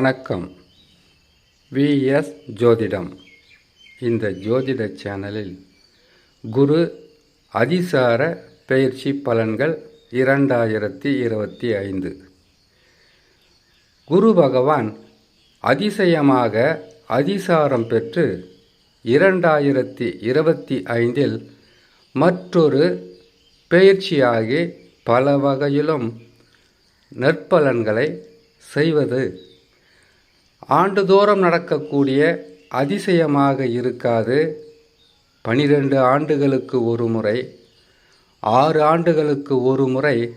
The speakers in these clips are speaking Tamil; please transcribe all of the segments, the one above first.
வணக்கம். விஎஸ் ஜோதிடம். இந்த ஜோதிட சேனலில் குரு அதிசார பயிற்சி பலன்கள் இரண்டாயிரத்தி இருபத்தி ஐந்து. குரு பகவான் அதிசயமாக அதிசாரம் பெற்று இரண்டாயிரத்தி இருபத்தி ஐந்தில் மற்றொரு பயிற்சியாகி பல வகையிலும் நற்பலன்களை செய்வது ஆண்டுதோறும் நடக்கக்கூடிய அதிசயமாக இருக்காது. பனிரெண்டு ஆண்டுகளுக்கு ஒரு முறை ஆறு ஆண்டுகளுக்கு ஒரு முறை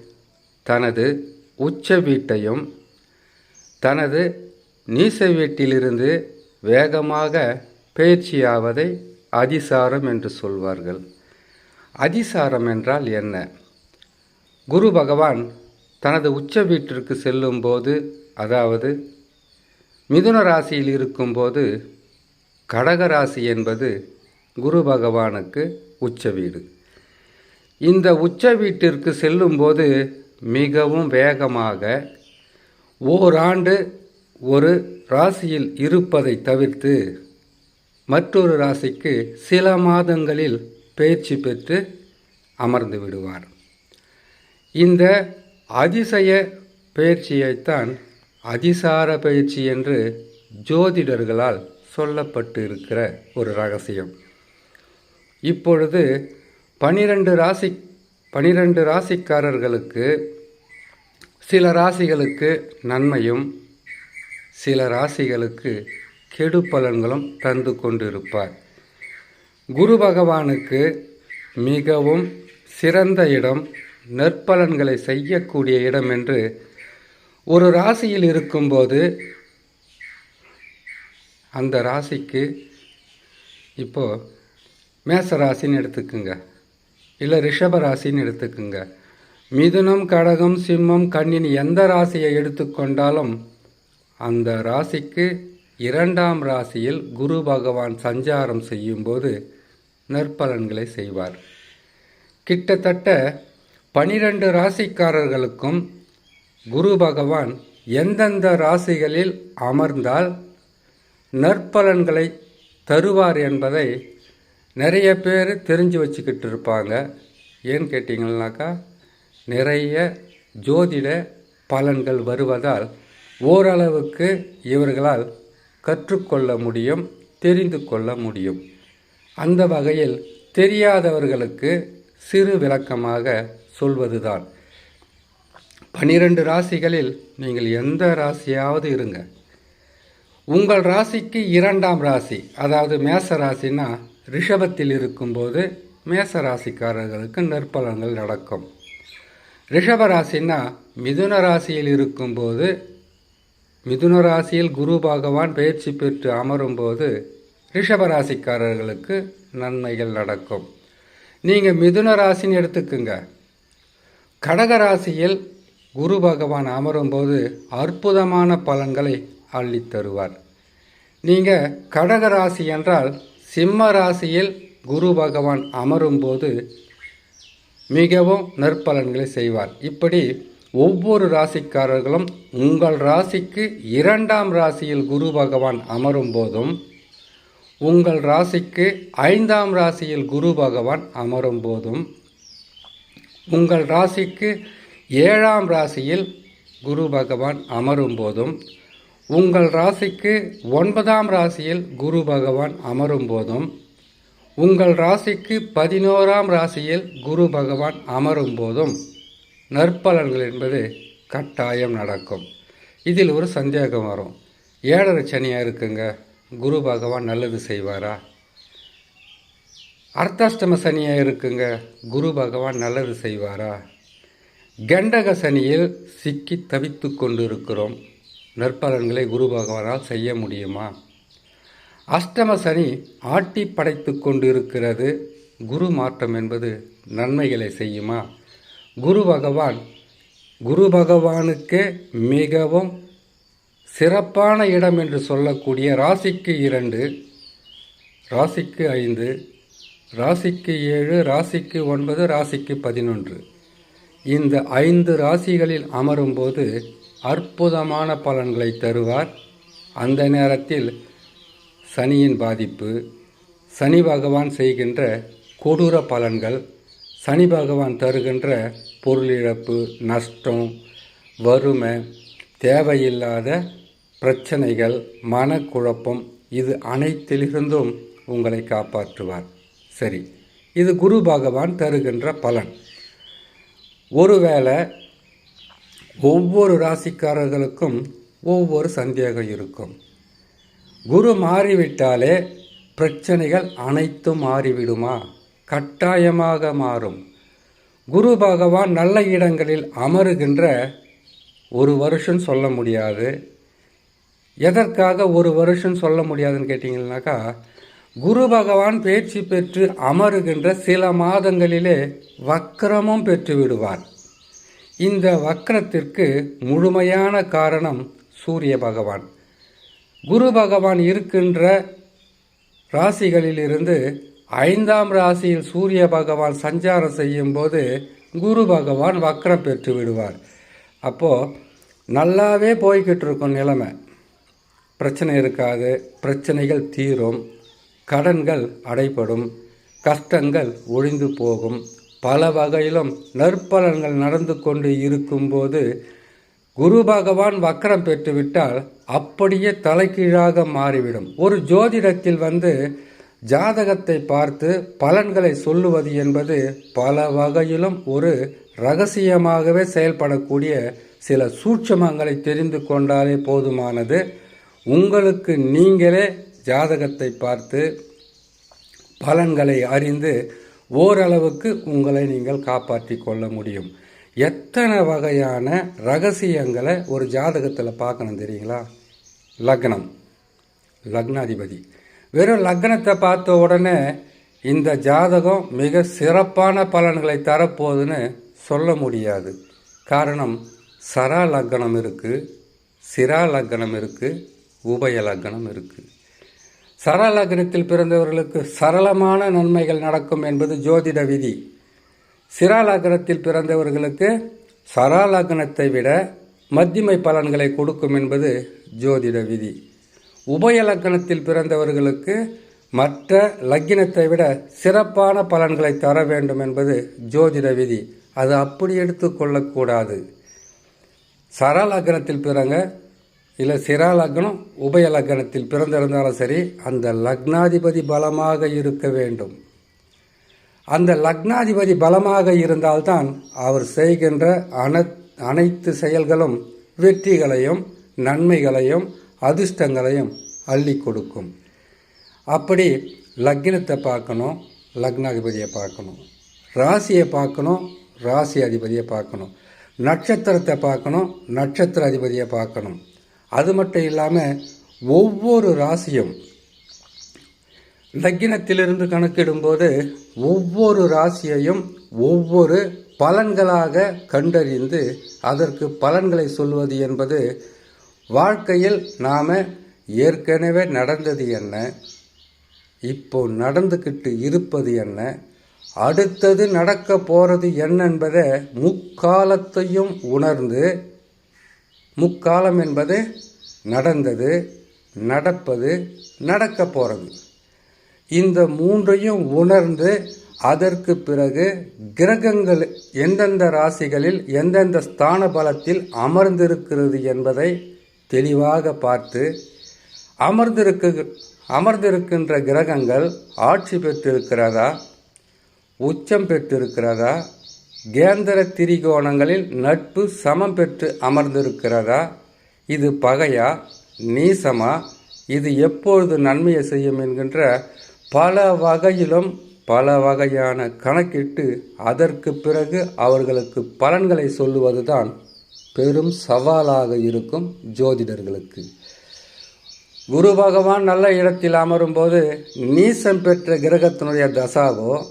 தனது உச்ச வீட்டையும் தனது நீச வீட்டிலிருந்து வேகமாக பயிற்சியாவதை அதிசாரம் என்று சொல்வார்கள். அதிசாரம் என்றால் என்ன? குரு பகவான் தனது உச்ச வீட்டிற்கு செல்லும்போது அதாவது மிதுன ராசியில் இருக்கும்போது கடக ராசி என்பது குரு பகவானுக்கு உச்ச வீடு. இந்த உச்ச வீட்டிற்கு செல்லும்போது மிகவும் வேகமாக ஓராண்டு ஒரு ராசியில் இருப்பதை தவிர்த்து மற்றொரு ராசிக்கு சில மாதங்களில் பயிற்சி பெற்று அமர்ந்து விடுவார். இந்த அதிசய பயிற்சியைத்தான் அதிசார பயிற்சி என்று ஜோதிடர்களால் சொல்லப்பட்டு இருக்கிற ஒரு ரகசியம். இப்பொழுது பனிரெண்டு ராசி பனிரெண்டு ராசிக்காரர்களுக்கு சில ராசிகளுக்கு நன்மையும் சில ராசிகளுக்கு கெடு பலன்களும் தந்து கொண்டிருப்பார். குரு பகவானுக்கு மிகவும் சிறந்த இடம் நற்பலன்களை செய்யக்கூடிய இடம் என்று ஒரு ராசியில் இருக்கும்போது அந்த ராசிக்கு இப்போது மேச ராசின்னு எடுத்துக்குங்க. இல்லை ரிஷப ராசின்னு எடுத்துக்குங்க. மிதுனம் கடகம் சிம்மம் கண்ணின் எந்த ராசியை எடுத்துக்கொண்டாலும் அந்த ராசிக்கு இரண்டாம் ராசியில் குரு பகவான் சஞ்சாரம் செய்யும்போது நற்பலன்களை செய்வார். கிட்டத்தட்ட பனிரெண்டு ராசிக்காரர்களுக்கும் குரு பகவான் எந்தெந்த ராசிகளில் அமர்ந்தால் நற்பலன்களை தருவார் என்பதை நிறைய பேர் தெரிஞ்சு வச்சுக்கிட்டு இருப்பாங்க. ஏன்னு கேட்டிங்கன்னாக்கா நிறைய ஜோதிட பலன்கள் வருவதால் ஓரளவுக்கு இவர்களால் கற்றுக்கொள்ள முடியும் தெரிந்து கொள்ள முடியும். அந்த வகையில் தெரியாதவர்களுக்கு சிறு விளக்கமாக சொல்வதுதான். பனிரெண்டு ராசிகளில் நீங்கள் எந்த ராசியாவது இருங்க. உங்கள் ராசிக்கு இரண்டாம் ராசி அதாவது மேச ராசினா ரிஷபத்தில் இருக்கும்போது மேச ராசிக்காரர்களுக்கு நற்பலன்கள் நடக்கும். ரிஷப ராசினா மிதுன ராசியில் இருக்கும்போது மிதுன ராசியில் குரு பகவான் பயிற்சி பெற்று அமரும்போது ரிஷப ராசிக்காரர்களுக்கு நன்மைகள் நடக்கும். நீங்கள் மிதுன ராசின்னு எடுத்துக்குங்க. கடக ராசியில் குரு பகவான் அமரும்போது அற்புதமான பலன்களை அள்ளித் தருவார். நீங்கள் கடக ராசி என்றால் சிம்ம ராசியில் குரு பகவான் அமரும்போது மிகவும் நற்பலன்களை செய்வார். இப்படி ஒவ்வொரு ராசிக்காரர்களும் உங்கள் ராசிக்கு இரண்டாம் ராசியில் குரு பகவான் அமரும் போதும் உங்கள் ராசிக்கு ஐந்தாம் ராசியில் குரு பகவான் அமரும் போதும் உங்கள் ராசிக்கு ஏழாம் ராசியில் குரு பகவான் அமரும் போதும். உங்கள் ராசிக்கு ஒன்பதாம் ராசியில் குரு பகவான் அமரும் போதும். உங்கள் ராசிக்கு பதினோராம் ராசியில் குரு பகவான் அமரும் போதும். நற்பலன்கள் என்பது கட்டாயம் நடக்கும். இதில் ஒரு சந்தேகம் வரும். ஏழரை சனியாக இருக்குங்க? குரு பகவான் நல்லது செய்வாரா? அர்த்தாஷ்டம சனியாக இருக்குங்க? குரு பகவான் நல்லது செய்வாரா? கண்டக சனியில் சிக்கி தவித்து கொண்டிருக்கிறோம். நற்பலன்களை குரு பகவானால் செய்ய முடியுமா? அஷ்டம சனி ஆட்டி படைத்து கொண்டிருக்கிறது. குரு மாற்றம் என்பது நன்மைகளை செய்யுமா? குரு பகவான் குரு பகவானுக்கே மிகவும் சிறப்பான இடம் என்று சொல்லக்கூடிய ராசிக்கு இரண்டு ராசிக்கு ஐந்து ராசிக்கு ஏழு ராசிக்கு ஒன்பது ராசிக்கு பதினொன்று. இந்த ஐந்து ராசிகளில் அமரும்போது அற்புதமான பலன்களை தருவார். அந்த நேரத்தில் சனியின் பாதிப்பு சனி பகவான் செய்கின்ற கொடூர பலன்கள் சனி பகவான் தருகின்ற பொருளிழப்பு நஷ்டம் வறுமை தேவையில்லாத பிரச்சனைகள் மனக்குழப்பம் இது அனைத்திலிருந்தும் உங்களை காப்பாற்றுவார். சரி இது குரு பகவான் தருகின்ற பலன். ஒருவேளை ஒவ்வொரு ராசிக்காரர்களுக்கும் ஒவ்வொரு சந்தேகம் இருக்கும். குரு மாறிவிட்டாலே பிரச்சனைகள் அனைத்தும் மாறிவிடுமா? கட்டாயமாக மாறும். குரு பகவான் நல்ல இடங்களில் அமருகின்ற ஒரு வருஷம் சொல்ல முடியாது. எதற்காக ஒரு வருஷம் சொல்ல முடியாதுன்னு கேட்டிங்கன்னாக்கா குரு பகவான் பேச்சு பெற்று அமருகின்ற சில மாதங்களிலே வக்கரமும் பெற்று விடுவார். இந்த வக்கரத்திற்கு முழுமையான காரணம் சூரிய பகவான். குரு பகவான் இருக்கின்ற ராசிகளிலிருந்து ஐந்தாம் ராசியில் சூரிய பகவான் சஞ்சாரம் செய்யும்போது குரு பகவான் வக்கரம் பெற்று விடுவார். அப்போது நல்லாவே போய்கிட்டு இருக்கும் நிலைமை. பிரச்சனை இருக்காது பிரச்சனைகள் தீரும். கடன்கள் அடைபடும் கஷ்டங்கள் ஒழிந்து போகும். பல வகையிலும் நற்பலன்கள் நடந்து கொண்டு இருக்கும்போது குரு பகவான் வக்கரம் பெற்றுவிட்டால் அப்படியே தலைகீழாக மாறிவிடும். ஒரு ஜோதிடத்தில் வந்து ஜாதகத்தை பார்த்து பலன்களை சொல்லுவது என்பது பல வகையிலும் ஒரு ரகசியமாகவே செயல்படக்கூடிய சில சூட்சமங்களை தெரிந்து கொண்டாலே போதுமானது. உங்களுக்கு நீங்களே ஜாதகத்தை பார்த்து பலன்களை அறிந்து ஓரளவுக்கு உங்களை நீங்கள் காப்பாற்றி கொள்ள முடியும். எத்தனை வகையான ரகசியங்களை ஒரு ஜாதகத்தில் பார்க்கணும் தெரியுங்களா? லக்னம். லக்னாதிபதி. வெறும் லக்னத்தை பார்த்த உடனே இந்த ஜாதகம் மிக சிறப்பான பலன்களை தரப்போகுதுன்னு சொல்ல முடியாது. காரணம் சரா லக்னம் இருக்குது சிரா லக்னம் இருக்குது உபய லக்னம் இருக்குது சரலக்னத்தில் பிறந்தவர்களுக்கு சரளமான நன்மைகள் நடக்கும் என்பது ஜோதிட விதி. சிராலக்னத்தில் பிறந்தவர்களுக்கு சராலக்னத்தை விட மத்திமை பலன்களை கொடுக்கும் என்பது ஜோதிட விதி. உபயலக்கணத்தில் பிறந்தவர்களுக்கு மற்ற லக்கினத்தை விட சிறப்பான பலன்களை தர வேண்டும் என்பது ஜோதிட விதி. அது அப்படி எடுத்துக்கொள்ளக்கூடாது சரலக்னத்தில் பிறங்க இல்லை சிரா லக்னம் உபய லக்னத்தில் பிறந்திருந்தாலும் சரி அந்த லக்னாதிபதி பலமாக இருக்க வேண்டும். அந்த லக்னாதிபதி பலமாக இருந்தால்தான் அவர் செய்கின்ற அன அனைத்து செயல்களும் வெற்றிகளையும் நன்மைகளையும் அதிர்ஷ்டங்களையும் அள்ளி கொடுக்கும். அப்படி லக்னத்தை பார்க்கணும் லக்னாதிபதியை பார்க்கணும். ராசியை பார்க்கணும் ராசி அதிபதியை பார்க்கணும். நட்சத்திரத்தை பார்க்கணும் நட்சத்திர அதிபதியை பார்க்கணும். அது மட்டும் இல்லாமல் ஒவ்வொரு ராசியும் லக்கினத்திலிருந்து கணக்கிடும்போது ஒவ்வொரு ராசியையும் ஒவ்வொரு பலன்களாக கண்டறிந்து அதற்கு பலன்களை சொல்வது என்பது வாழ்க்கையில் நாம் ஏற்கனவே நடந்தது என்ன? இப்போ நடந்துக்கிட்டு இருப்பது என்ன? அடுத்தது நடக்க போகிறது என்ன என்பதை முக்காலத்தையும் உணர்ந்து முக்காலம் என்பது நடந்தது நடப்பது நடக்க போகிறது இந்த மூன்றையும் உணர்ந்து அதற்கு பிறகு கிரகங்கள் எந்தெந்த ராசிகளில் எந்தெந்த ஸ்தான பலத்தில் அமர்ந்திருக்கிறது என்பதை தெளிவாக பார்த்து அமர்ந்திருக்கு அமர்ந்திருக்கின்ற கிரகங்கள் ஆட்சி பெற்றிருக்கிறதா உச்சம் பெற்றிருக்கிறதா கேந்திர திரிகோணங்களில் நட்பு சமம் பெற்று அமர்ந்திருக்கிறதா? இது பகையா? நீசமா? இது எப்பொழுது நன்மையை செய்யும் என்கின்ற பல வகையிலும் பல வகையான கணக்கிட்டு அதற்கு பிறகு அவர்களுக்கு பலன்களை சொல்லுவதுதான் பெரும் சவாலாக இருக்கும் ஜோதிடர்களுக்கு. குரு பகவான் நல்ல இடத்தில் அமரும்போது நீசம் பெற்ற கிரகத்தினுடைய தசாவோ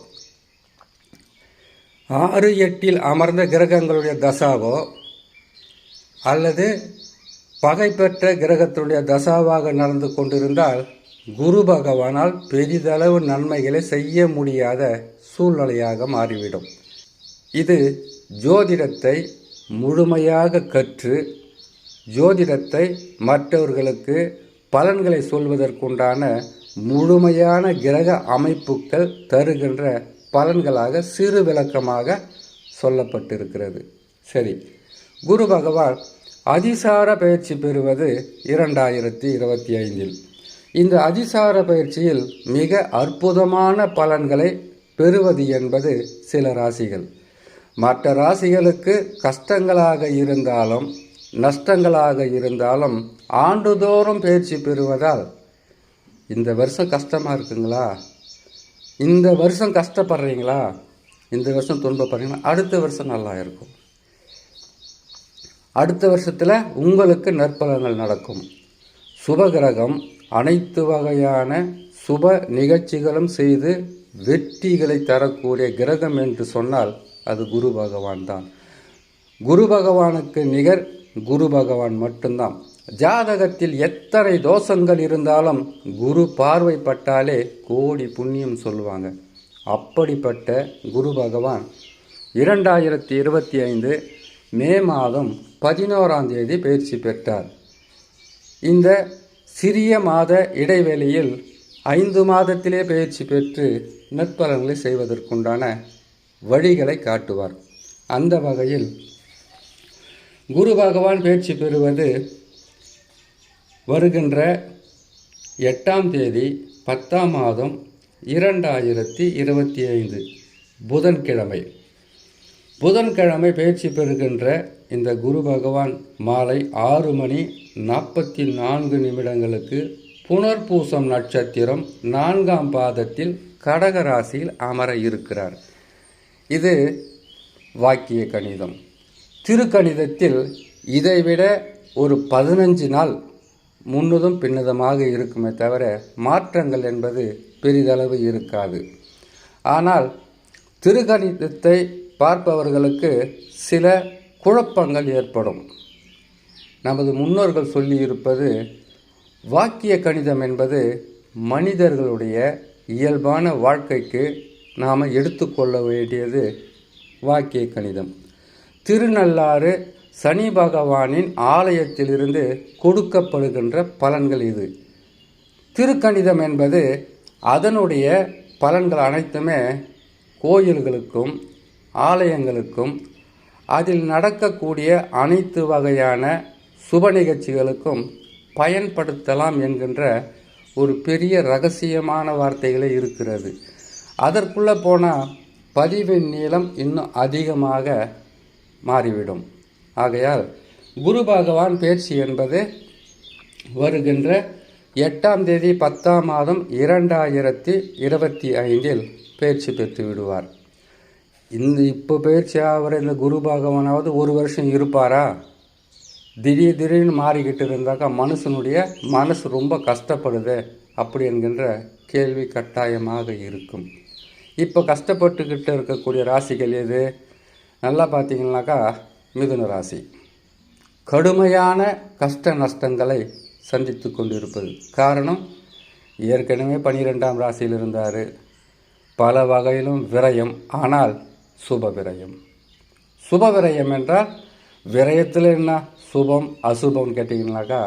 ஆறு எட்டில் அமர்ந்த கிரகங்களுடைய தசாவோ அல்லது பகை பெற்ற கிரகத்தினுடைய தசாவாக நடந்து கொண்டிருந்தால் குரு பகவானால் பெரிதளவு நன்மைகளை செய்ய முடியாத சூழ்நிலையாக மாறிவிடும். இது ஜோதிடத்தை முழுமையாக கற்று ஜோதிடத்தை மற்றவர்களுக்கு பலன்களை சொல்வதற்குண்டான முழுமையான கிரக அமைப்புகள் தருகின்ற பலன்களாக சிறு விளக்கமாக சொல்லப்பட்டிருக்கிறது. சரி. குரு பகவான் அதிசார பயிற்சி பெறுவது இரண்டாயிரத்தி இருபத்தி ஐந்தில். இந்த அதிசார பயிற்சியில் மிக அற்புதமான பலன்களை பெறுவது என்பது சில ராசிகள். மற்ற ராசிகளுக்கு கஷ்டங்களாக இருந்தாலும் நஷ்டங்களாக இருந்தாலும் ஆண்டுதோறும் பயிற்சி பெறுவதால் இந்த வருஷம் கஷ்டமாக இருக்குங்களா? இந்த வருஷம் கஷ்டப்படுறீங்களா? இந்த வருஷம் துன்பப்படுறீங்களா? அடுத்த வருஷம் நல்லா இருக்கும். அடுத்த வருஷத்தில் உங்களுக்கு நற்பலங்கள் நடக்கும். சுபகிரகம் அனைத்து வகையான சுப நிகழ்ச்சிகளும் செய்து வெற்றிகளை தரக்கூடிய கிரகம் என்று சொன்னால் அது குரு பகவான் தான். குரு பகவானுக்கு நிகர் குரு பகவான் மட்டும்தான். ஜாதகத்தில் எத்தனை தோஷங்கள் இருந்தாலும் குரு பார்வைப்பட்டாலே கோடி புண்ணியம் சொல்லுவாங்க. அப்படிப்பட்ட குரு பகவான். இரண்டாயிரத்தி இருபத்தி ஐந்து மே மாதம் பதினோராம் தேதி பயிற்சி பெற்றார். இந்த சிறிய மாத இடைவெளியில் ஐந்து மாதத்திலே பயிற்சி பெற்று நற்பலன்களை செய்வதற்குண்டான வழிகளை காட்டுவார். அந்த வகையில் குரு பகவான் பயிற்சி பெறுவது வருகின்ற எட்டாம் தேதி பத்தாம் மாதம் இரண்டாயிரத்தி இருபத்தி ஐந்து புதன்கிழமை. புதன்கிழமை பயிற்சி பெறுகின்ற இந்த குரு பகவான் மாலை ஆறு மணி நாற்பத்தி நான்கு நிமிடங்களுக்கு புனர்பூசம் நட்சத்திரம் நான்காம் பாதத்தில் கடக ராசியில் அமர இருக்கிறார். இது வாக்கிய கணிதம். திருக்கணிதத்தில் இதைவிட ஒரு பதினஞ்சு நாள் முன்னதும் பின்னதுமாக இருக்குமே தவிர மாற்றங்கள் என்பது பெரிதளவு இருக்காது. ஆனால் திருக்கணிதத்தை பார்ப்பவர்களுக்கு சில குழப்பங்கள் ஏற்படும். நமது முன்னோர்கள் சொல்லியிருப்பது வாக்கிய கணிதம் என்பது மனிதர்களுடைய இயல்பான வாழ்க்கைக்கு நாம் எடுத்துக்கொள்ள வேண்டியது வாக்கிய கணிதம். திருநள்ளாறு சனி பகவானின் ஆலயத்திலிருந்து கொடுக்கப்படுகின்ற பலன்கள் இது. திருக்கணிதம் என்பது அதனுடைய பலன்கள் அனைத்துமே கோயில்களுக்கும் ஆலயங்களுக்கும் அதில் நடக்கக்கூடிய அனைத்து வகையான சுப நிகழ்ச்சிகளுக்கும் பயன்படுத்தலாம் என்கின்ற ஒரு பெரிய ரகசியமான வார்த்தைகளே இருக்கிறது. அதற்குள்ளே போனால் பதிவின் நீளம் இன்னும் அதிகமாக மாறிவிடும். ஆகையால் குரு பகவான் பேச்சு என்பது வருகின்ற எட்டாம் தேதி பத்தாம் மாதம் இரண்டாயிரத்தி இருபத்தி ஐந்தில் பயிற்சி பெற்று விடுவார். இந்த இப்போ பயிற்சி ஆகிற இந்த குரு பகவானாவது ஒரு வருஷம் இருப்பாரா? திடீர் திடீர்னு மாறிக்கிட்டு இருந்தாக்கா மனுஷனுடைய மனசு ரொம்ப கஷ்டப்படுது அப்படி என்கின்ற கேள்வி கட்டாயமாக இருக்கும். இப்போ கஷ்டப்பட்டுக்கிட்டு இருக்கக்கூடிய ராசிகள் எது? நல்லா பார்த்தீங்கன்னாக்கா மிதுன ராசி. கடுமையான கஷ்ட நஷ்டங்களை சந்தித்து கொண்டிருப்பது காரணம் ஏற்கனவே பனிரெண்டாம் ராசியில் இருந்தார். பல வகையிலும் விரயம் ஆனால் சுப விரயம். சுப விரயம் என்றால் விரயத்தில் என்ன? சுபம் அசுபம்னு கேட்டிங்கனாக்கா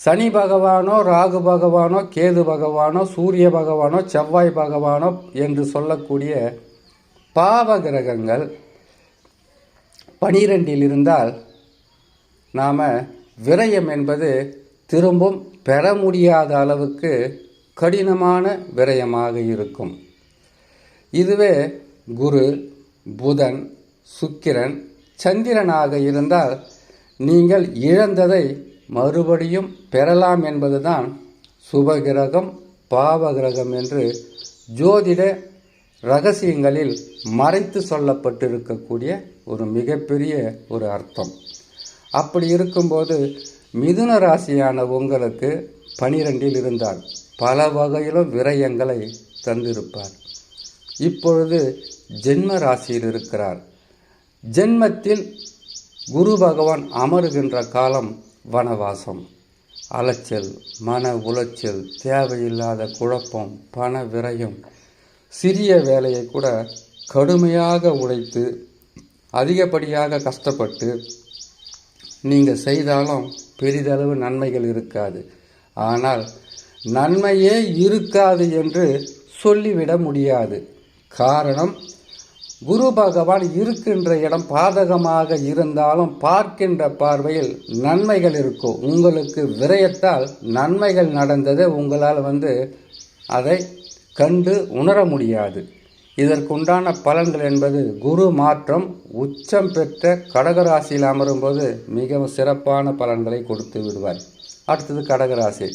சனி பகவானோ ராகு பகவானோ கேது பகவானோ சூரிய பகவானோ செவ்வாய் பகவானோ என்று சொல்லக்கூடிய பாவ கிரகங்கள் பனிரெண்டில் இருந்தால் நாம் விரயம் என்பது திரும்பும் பெற முடியாத அளவுக்கு கடினமான விரயமாக இருக்கும். இதுவே குரு புதன் சுக்கிரன் சந்திரனாக இருந்தால் நீங்கள் இழந்ததை மறுபடியும் பெறலாம் என்பதுதான் சுபகிரகம் பாவகிரகம் என்று ஜோதிட ரகசியங்களில் மறைத்து சொல்லப்பட்டிருக்கக்கூடிய ஒரு மிகப்பெரிய ஒரு அர்த்தம். அப்படி இருக்கும்போது மிதுன ராசியான உங்களுக்கு பனிரெண்டில் இருந்தார். பல வகையிலும் விரயங்களை தந்திருப்பார். இப்பொழுது ஜென்ம ராசியில் இருக்கிறார். ஜென்மத்தில் குரு பகவான் அமருகின்ற காலம் வனவாசம். அலைச்சல் மன உளைச்சல் தேவையில்லாத குழப்பம் பண விரயம் சிறிய வேலையை கூட கடுமையாக உழைத்து அதிகப்படியாக கஷ்டப்பட்டு நீங்கள் செய்தாலும் பெரிதளவு நன்மைகள் இருக்காது. ஆனால் நன்மையே இருக்காது என்று சொல்லிவிட முடியாது. காரணம் குரு பகவான் இருக்கின்ற இடம் பாதகமாக இருந்தாலும் பார்க்கின்ற பார்வையில் நன்மைகள் இருக்கும். உங்களுக்கு விரயத்தால் நன்மைகள் நடந்ததை உங்களால் வந்து அதை கண்டு உணர முடியாது. இதற்குண்டான பலன்கள் என்பது குரு மாற்றம் உச்சம் பெற்ற கடகராசியில் அமரும்போது மிகவும் சிறப்பான பலன்களை கொடுத்து விடுவார். அடுத்தது கடகராசி.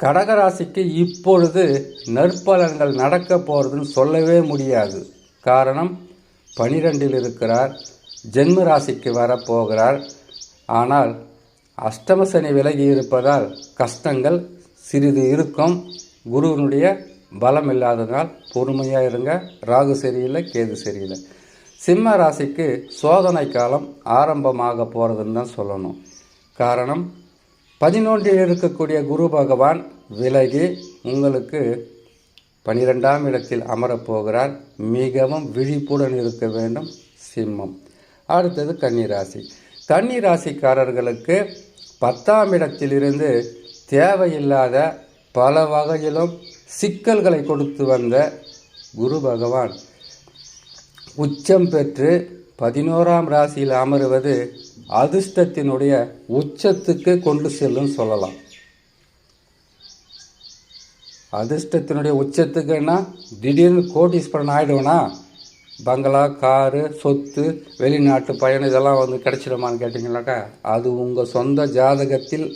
கடகராசிக்கு இப்பொழுது நற்பலன்கள் நடக்க போகிறதுன்னு சொல்லவே முடியாது. காரணம் பனிரெண்டில் இருக்கிறார் ஜென்ம ராசிக்கு வரப்போகிறார். ஆனால் அஷ்டம சனி விலகி இருப்பதால் கஷ்டங்கள் சிறிது இருக்கும். குருவினுடைய பலம் இல்லாததால் பொறுமையாக இருங்க. ராகு சரியில்லை கேது சரியில்லை. சிம்ம ராசிக்கு சோதனை காலம் ஆரம்பமாக போகிறதுன்னு தான் சொல்லணும். காரணம் பதினொன்றில் இருக்கக்கூடிய குரு பகவான் விலகி உங்களுக்கு பனிரெண்டாம் இடத்தில் அமரப்போகிறார். மிகவும் விழிப்புடன் இருக்க வேண்டும் சிம்மம். அடுத்தது கன்னிராசி. கன்னிராசிக்காரர்களுக்கு பத்தாம் இடத்திலிருந்து தேவையில்லாத பல வகையிலும் சிக்கல்களை கொடுத்து வந்த குரு பகவான். உச்சம் பெற்று பதினோராம் ராசியில் அமருவது அதிர்ஷ்டத்தினுடைய உச்சத்துக்கு கொண்டு செல்லும் சொல்லலாம். அதிர்ஷ்டத்தினுடைய உச்சத்துக்குன்னா திடீர்னு கோட்டீஸ்வரன் ஆயிடுவனா? பங்களா காரு சொத்து வெளிநாட்டு பயணம் இதெல்லாம் வந்து கிடைச்சிடுமான்னு கேட்டிங்கனாக்கா அது உங்கள் சொந்த ஜாதகத்தில்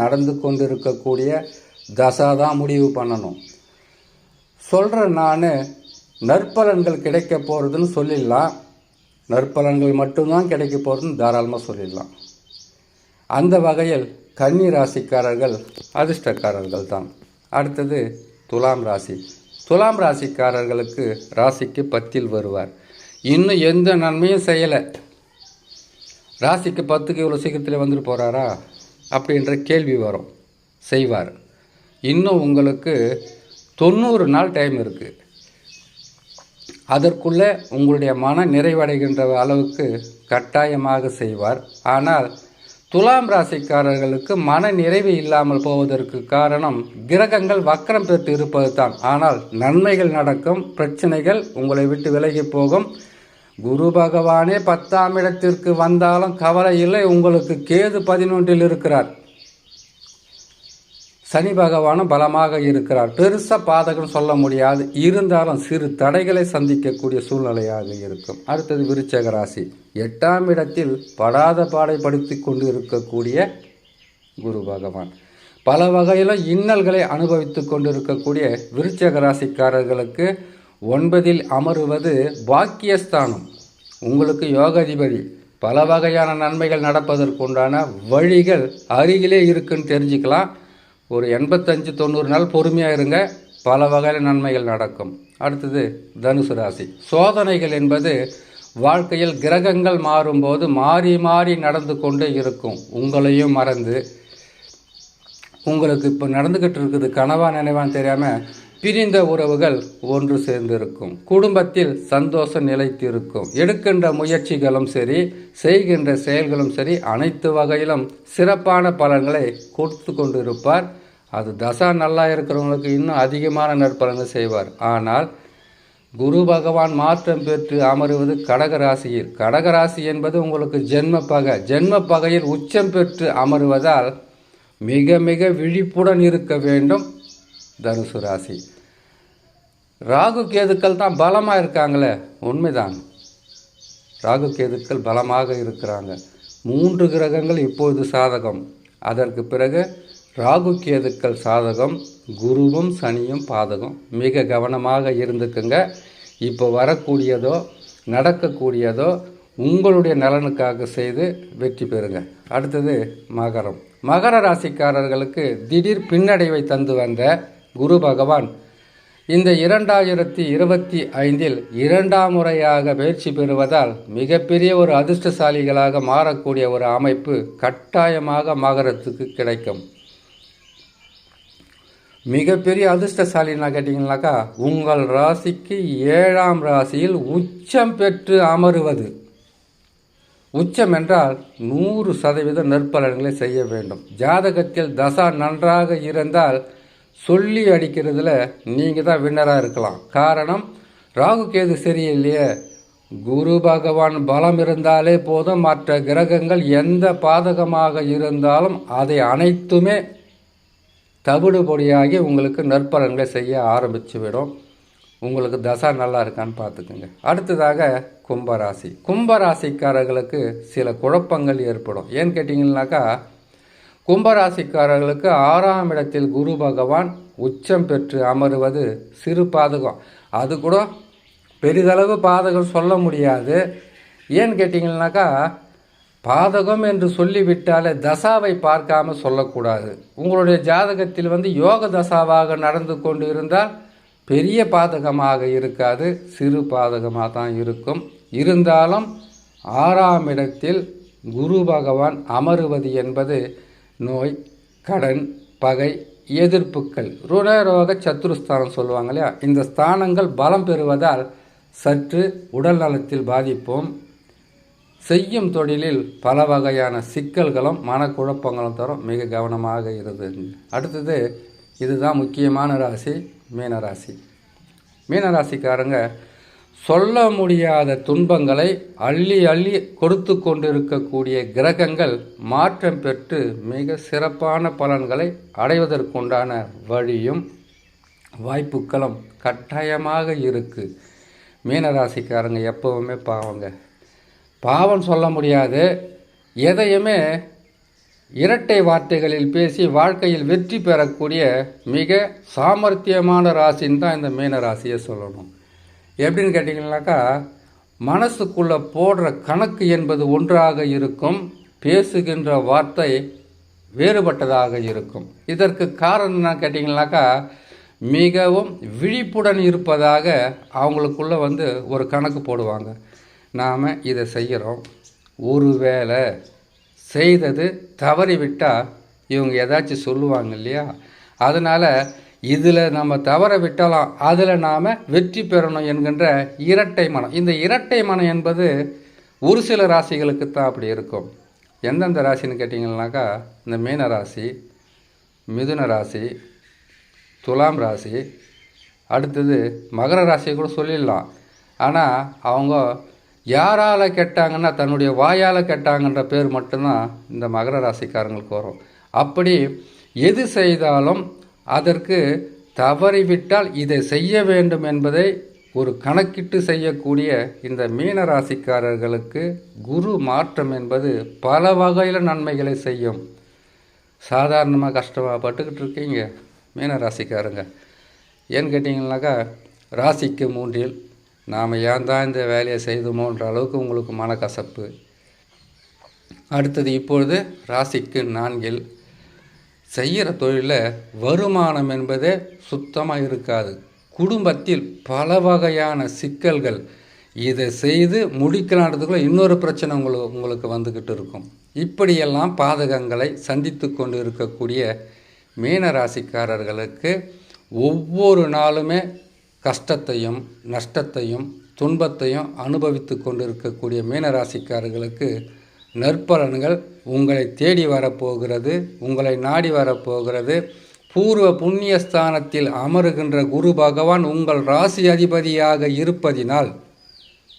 நடந்து கொண்டு இருக்கக்கூடிய தசா தான் முடிவு பண்ணணும். சொல்கிறேன் நான் நற்பலன்கள் கிடைக்க போகிறதுன்னு சொல்லிடலாம். நற்பலன்கள் மட்டும்தான் கிடைக்க போகிறதுன்னு தாராளமாக சொல்லிடலாம். அந்த வகையில் கன்னி ராசிக்காரர்கள் அதிர்ஷ்டக்காரர்கள் தான். அடுத்தது துலாம் ராசி. துலாம் ராசிக்காரர்களுக்கு ராசிக்கு பத்தில் வருவார். இன்னும் எந்த நன்மையும் செய்யலை. ராசிக்கு பத்துக்கு இவ்வளோ சீக்கிரத்தில் வந்துட்டு போகிறாரா அப்படின்ற கேள்வி வரும். செய்வார். இன்னும் உங்களுக்கு தொண்ணூறு நாள் டைம் இருக்குது அதற்குள்ளே உங்களுடைய மன நிறைவடைகின்ற அளவுக்கு கட்டாயமாக செய்வார். ஆனால் துலாம் ராசிக்காரர்களுக்கு மன நிறைவு இல்லாமல் போவதற்கு காரணம் கிரகங்கள் வக்கரம் பெற்று இருப்பது தான் ஆனால் நன்மைகள் நடக்கும் பிரச்சனைகள் உங்களை விட்டு விலகி போகும். குரு பகவானே பத்தாம் இடத்திற்கு வந்தாலும் கவலை இல்லை உங்களுக்கு கேது பதினொன்றில் இருக்கிறார். சனி பகவானும் பலமாக இருக்கிறார். பெருசாக பாதகம் சொல்ல முடியாது. இருந்தாலும் சிறு தடைகளை சந்திக்கக்கூடிய சூழ்நிலையாக இருக்கும். அடுத்தது விருச்சக ராசி. எட்டாம் இடத்தில் படாத பாடைப்படுத்தி கொண்டு இருக்கக்கூடிய குரு பகவான். பல வகையிலும் இன்னல்களை அனுபவித்து கொண்டிருக்கக்கூடிய விருச்சக ராசிக்காரர்களுக்கு ஒன்பதில் அமருவது பாக்கியஸ்தானம். உங்களுக்கு யோகாதிபதி. பல வகையான நன்மைகள் நடப்பதற்குண்டான வழிகள் அருகிலே இருக்குன்னு தெரிஞ்சுக்கலாம். ஒரு எண்பத்தஞ்சு தொண்ணூறு நாள் பொறுமையாக இருங்க. பல வகையில் நன்மைகள் நடக்கும். அடுத்தது தனுசு ராசி. சோதனைகள் என்பது வாழ்க்கையில் கிரகங்கள் மாறும்போது மாறி மாறி நடந்து கொண்டே இருக்கும். உங்களையும் மறந்து உங்களுக்கு இப்போ நடந்துக்கிட்டு இருக்குது கனவா நினைவான்னு தெரியாமல் பிரிந்த உறவுகள் ஒன்று சேர்ந்து இருக்கும். குடும்பத்தில் சந்தோஷம் நிலைத்து இருக்கும். எடுக்கின்ற முயற்சிகளும் சரி செய்கின்ற செயல்களும் சரி அனைத்து வகையிலும் சிறப்பான பலன்களை கொடுத்து கொண்டு இருப்பார் அது தசா நல்லா இருக்கிறவங்களுக்கு இன்னும் அதிகமான நற்பலன்கள் செய்வார். ஆனால் குரு பகவான் மாற்றம் பெற்று அமருவது கடகராசியில் கடகராசி என்பது உங்களுக்கு ஜென்ம பகை. ஜென்ம பகையில் உச்சம் பெற்று அமருவதால் மிக மிக விழிப்புடன் இருக்க வேண்டும் தனுசு ராசி. ராகு கேதுக்கள் தான் பலமாக இருக்காங்களே? உண்மைதான். ராகு கேதுக்கள் பலமாக இருக்கிறாங்க. மூன்று கிரகங்கள் இப்பொழுது சாதகம். அதற்கு பிறகு ராகு கேதுக்கள் சாதகம் குருவும் சனியும் பாதகம். மிக கவனமாக இருந்துக்குங்க. இப்போ வரக்கூடியதோ நடக்கக்கூடியதோ உங்களுடைய நலனுக்காக செய்து வெற்றி பெறுங்க. அடுத்தது மகரம். மகர ராசிக்காரர்களுக்கு திடீர் பின்னடைவை தந்து வந்த குரு பகவான் இந்த இரண்டாயிரத்தி இருபத்தி ஐந்தில் இரண்டாம் முறையாக பயிற்சி பெறுவதால் மிகப்பெரிய ஒரு அதிர்ஷ்டசாலிகளாக மாறக்கூடிய ஒரு அமைப்பு கட்டாயமாக மகரத்துக்கு கிடைக்கும். மிகப்பெரிய அதிர்ஷ்டசாலின்னா கேட்டிங்கனாக்கா உங்கள் ராசிக்கு ஏழாம் ராசியில் உச்சம் பெற்று அமருவது. உச்சம் என்றால் நூறு சதவீத நற்பலன்களை செய்ய வேண்டும். ஜாதகத்தில் தசா நன்றாக இருந்தால் சொல்லி அடிக்கிறதுல நீங்கள் தான் வின்னராக இருக்கலாம். காரணம் ராகு கேது சரியில்லையே. குரு பகவான் பலம் இருந்தாலே போதும். மற்ற கிரகங்கள் எந்த பாதகமாக இருந்தாலும் அதை அனைத்துமே தவிடு பொடியாகி உங்களுக்கு நற்பலன்களை செய்ய ஆரம்பித்து விடும். உங்களுக்கு தசா நல்லா இருக்கான்னு பார்த்துக்குங்க. அடுத்ததாக கும்பராசி. கும்பராசிக்காரர்களுக்கு சில குழப்பங்கள் ஏற்படும். ஏன்னு கேட்டிங்கன்னாக்கா கும்பராசிக்காரர்களுக்கு ஆறாம் இடத்தில் குரு பகவான் உச்சம் பெற்று அமருவது சிறு பாதகம். அது கூட பெரிதளவு பாதகம் சொல்ல முடியாது. ஏன்னு கேட்டிங்கன்னாக்கா பாதகம் என்று சொல்லிவிட்டாலே தசாவை பார்க்காம சொல்லக்கூடாது. உங்களுடைய ஜாதகத்தில் வந்து யோக தசாவாக நடந்து கொண்டு இருந்தால் பெரிய பாதகமாக இருக்காது சிறு பாதகமாக தான் இருக்கும். இருந்தாலும் ஆறாம் இடத்தில் குரு பகவான் அமருவது என்பது நோய் கடன் பகை எதிர்ப்புகள் ருணரோக சத்துருஸ்தானம் சொல்லுவாங்க இல்லையா? இந்த ஸ்தானங்கள் பலம் பெறுவதால் சற்று உடல் நலத்தில் பாதிப்போம். செய்யும் தொழிலில் பல வகையான சிக்கல்களும் மனக்குழப்பங்களும் தரும். மிக கவனமாக இருந்தது அடுத்தது இதுதான் முக்கியமான ராசி மீனராசி. மீனராசிக்காரங்க சொல்ல முடியாத துன்பங்களை அள்ளி அள்ளி கொடுத்து கொண்டிருக்கக்கூடிய கிரகங்கள் மாற்றம் பெற்று மிக சிறப்பான பலன்களை அடைவதற்குண்டான வழியும் வாய்ப்புகளும் கட்டாயமாக இருக்குது மீனராசிக்காரங்க எப்பவுமே பாவங்க. பாவம் சொல்ல முடியாது. எதையுமே இரட்டை வார்த்தைகளில் பேசி வாழ்க்கையில் வெற்றி பெறக்கூடிய மிக சாமர்த்தியமான ராசின்னு தான் இந்த மீன ராசியை சொல்லணும். எப்படின்னு கேட்டிங்கனாக்கா மனசுக்குள்ளே போடுற கணக்கு என்பது ஒன்றாக இருக்கும் பேசுகின்ற வார்த்தை வேறுபட்டதாக இருக்கும். இதற்கு காரணம் என்ன கேட்டிங்கனாக்கா மிகவும் விழிப்புடன் இருப்பதாக அவங்களுக்குள்ளே வந்து ஒரு கணக்கு போடுவாங்க. நாம் இதை செய்கிறோம் ஒருவேளை செய்தது தவறிவிட்டால் இவங்க ஏதாச்சும் சொல்லுவாங்க இல்லையா? அதனால் இதில் நம்ம தவற விட்டாலும். அதில் நாம் வெற்றி பெறணும் என்கின்ற இரட்டை மனம். இந்த இரட்டை மனம் என்பது ஒரு சில ராசிகளுக்கு தான் அப்படி இருக்கும். எந்தெந்த ராசின்னு கேட்டிங்கன்னாக்கா இந்த மீன ராசி மிதுன ராசி துலாம் ராசி அடுத்தது மகர ராசியை கூட சொல்லிடலாம். ஆனால் அவங்க யாரால் கெட்டாங்கன்னா தன்னுடைய வாயால் கெட்டாங்கன்ற பேர் மட்டும்தான் இந்த மகர ராசிக்காரங்களுக்கு வரும். அப்படி எது செய்தாலும் அதற்கு தவறிவிட்டால் இதை செய்ய வேண்டும் என்பதை ஒரு கணக்கிட்டு செய்யக்கூடிய இந்த மீன ராசிக்காரர்களுக்கு குரு மாற்றம் என்பது பல வகையில் நன்மைகளை செய்யும். சாதாரணமாக கஷ்டமாக பட்டுக்கிட்டு இருக்கீங்க மீன ராசிக்காரங்க. ஏன்னு கேட்டிங்கனாக்கா ராசிக்கு மூன்றில் நாம் ஏன் தான் இந்த வேலையை செய்தோமோன்ற அளவுக்கு உங்களுக்கு மனக்கசப்பு. அடுத்தது இப்பொழுது ராசிக்கு நான்கில் செய்கிற தொழிலில் வருமானம் என்பதே சுத்தமாக இருக்காது. குடும்பத்தில் பல வகையான சிக்கல்கள். இதை செய்து முடிக்கலான்றதுக்குள்ள இன்னொரு பிரச்சனை உங்களுக்கு உங்களுக்கு வந்துக்கிட்டு இருக்கும். இப்படியெல்லாம் பாதகங்களை சந்தித்து கொண்டு இருக்கக்கூடிய மீன ராசிக்காரர்களுக்கு ஒவ்வொரு நாளுமே கஷ்டத்தையும் நஷ்டத்தையும் துன்பத்தையும் அனுபவித்து கொண்டிருக்கக்கூடிய மீனராசிக்காரர்களுக்கு நற்பலன்கள் உங்களை தேடி வரப்போகிறது உங்களை நாடி வரப்போகிறது. பூர்வ புண்ணிய ஸ்தானத்தில் அமருகின்ற குரு பகவான் உங்கள் ராசி அதிபதியாக இருப்பதினால்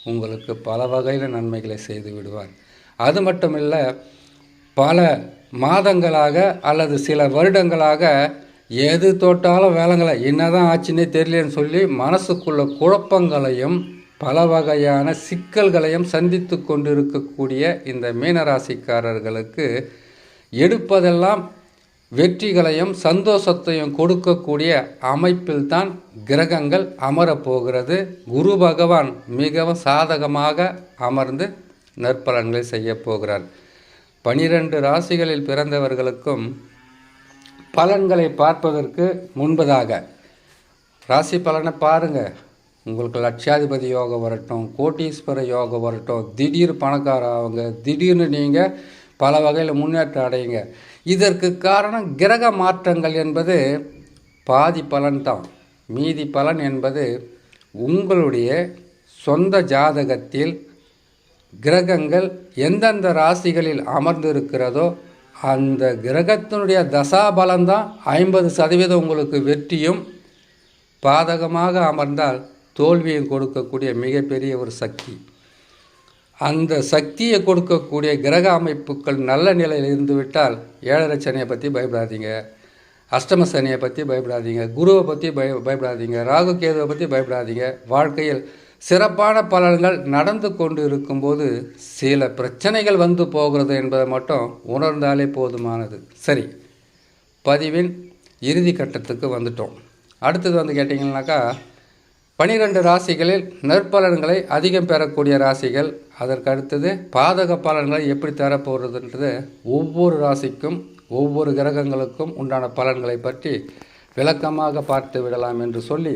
உங்களுக்கு பல வகையில் நன்மைகளை செய்து விடுவார். அது மட்டுமில்லை பல மாதங்களாக அல்லது சில வருடங்களாக எது தொட்டாலும் வேலைங்களை என்னதான் ஆச்சுன்னே தெரியலன்னு சொல்லி மனசுக்குள்ள குழப்பங்களையும் பல வகையான சிக்கல்களையும் சந்தித்து கொண்டிருக்கக்கூடிய இந்த மீனராசிக்காரர்களுக்கு எடுப்பதெல்லாம் வெற்றிகளையும் சந்தோஷத்தையும் கொடுக்கக்கூடிய அமைப்பில்தான் கிரகங்கள் அமரப்போகிறது. குரு பகவான் மிகவும் சாதகமாக அமர்ந்து நற்பலன்களை செய்யப்போகிறார் பனிரெண்டு ராசிகளில் பிறந்தவர்களுக்கும் பலன்களை பார்ப்பதற்கு முன்பதாக. ராசி பலனை பாருங்கள் உங்களுக்கு லட்சாதிபதி யோகம் வரட்டும் கோட்டீஸ்வர யோகம் வரட்டும் திடீர் பணக்கார ஆகுங்க திடீர்னு நீங்கள் பல வகையில் முன்னேற்றம் அடையுங்க. இதற்கு காரணம் கிரக மாற்றங்கள் என்பது பாதி பலன் தான். மீதி பலன் என்பது உங்களுடைய சொந்த ஜாதகத்தில் கிரகங்கள் எந்தெந்த ராசிகளில் அமர்ந்திருக்கிறதோ அந்த கிரகத்தினுடைய தசாபலம்தான் ஐம்பது சதவீதம் உங்களுக்கு வெற்றியும் பாதகமாக அமர்ந்தால் தோல்வியும் கொடுக்கக்கூடிய மிகப்பெரிய ஒரு சக்தி. அந்த சக்தியை கொடுக்கக்கூடிய கிரக அமைப்புகள் நல்ல நிலையில் இருந்துவிட்டால் ஏழரை சனியை பற்றி பயப்படாதீங்க அஷ்டம சனியை பற்றி பயப்படாதீங்க குருவை பற்றி பய பயப்படாதீங்க ராகு கேதுவை பற்றி பயப்படாதீங்க. வாழ்க்கையில் சிறப்பான பலன்கள் நடந்து கொண்டு இருக்கும்போது சில பிரச்சனைகள் வந்து போகிறது என்பதை மட்டும் உணர்ந்தாலே போதுமானது. சரி பதிவின் இறுதி கட்டத்துக்கு வந்துட்டோம். அடுத்தது வந்து கேட்டிங்கன்னாக்கா பனிரெண்டு ராசிகளில் நற்பலன்களை அதிகம் பெறக்கூடிய ராசிகள் அதற்கு அடுத்தது பாதக பலன்களை எப்படி தரப்போகிறதுன்றது ஒவ்வொரு ராசிக்கும் ஒவ்வொரு கிரகங்களுக்கும் உண்டான பலன்களை பற்றி விளக்கமாக பார்த்து விடலாம் என்று சொல்லி